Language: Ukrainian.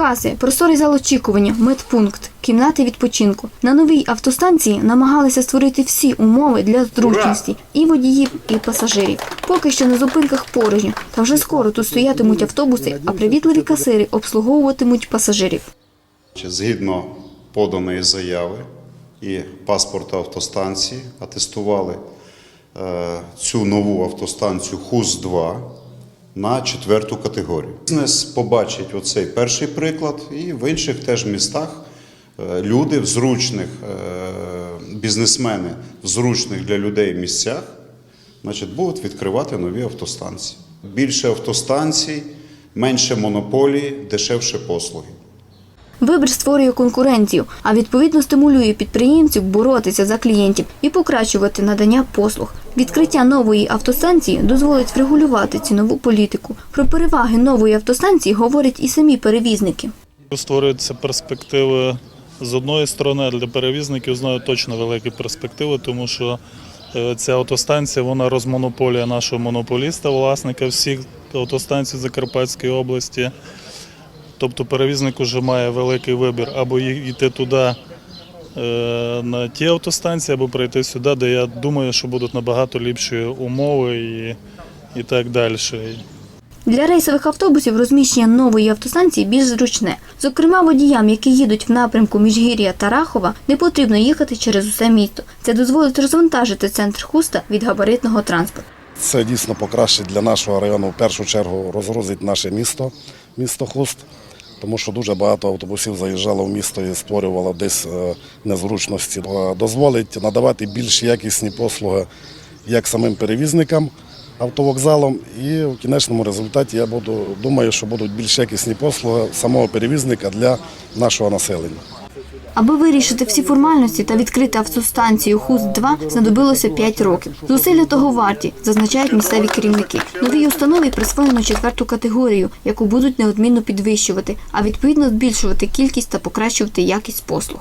Каси, просторий зал очікування, медпункт, кімнати відпочинку. На новій автостанції намагалися створити всі умови для зручності і водіїв, і пасажирів. Поки що на зупинках порожньо, та вже скоро тут стоятимуть автобуси, а привітливі касири обслуговуватимуть пасажирів. Згідно поданої заяви і паспорта автостанції атестували е, цю нову автостанцію ХУС-2 на четверту категорію. Бізнес побачить оцей перший приклад, і в інших теж містах е, люди в зручних, е, бізнесмени в зручних для людей місцях значить, будуть відкривати нові автостанції. Більше автостанцій, менше монополії, дешевше послуги. Вибір створює конкуренцію, а відповідно стимулює підприємців боротися за клієнтів і покращувати надання послуг. Відкриття нової автостанції дозволить врегулювати цінову політику. Про переваги нової автостанції говорять і самі перевізники. Створюються перспективи з одної сторони, для перевізників знаю точно великі перспективи, тому що е, ця автостанція вона розмонополія нашого монополіста, власника всіх автостанцій Закарпатської області. Тобто перевізник вже має великий вибір або йти туди е, на ті автостанції, або прийти сюди, де я думаю, що будуть набагато ліпші умови і, і так далі. Для рейсових автобусів розміщення нової автостанції більш зручне. Зокрема, водіям, які їдуть в напрямку Міжгір'я та Рахова, не потрібно їхати через усе місто. Це дозволить розвантажити центр хуста від габаритного транспорту. Це дійсно покращить для нашого району в першу чергу розгрузить наше місто, місто Хуст, тому що дуже багато автобусів заїжджало в місто і створювало десь е, незручності. Дозволить надавати більш якісні послуги як самим перевізникам автовокзалом, і в кінечному результаті я буду думаю, що будуть більш якісні послуги самого перевізника для нашого населення. Аби вирішити всі формальності та відкрити автостанцію ХУС-2 знадобилося 5 років. Зусилля того варті, зазначають місцеві керівники. Новій установі присвоєно четверту категорію, яку будуть неодмінно підвищувати, а відповідно збільшувати кількість та покращувати якість послуг.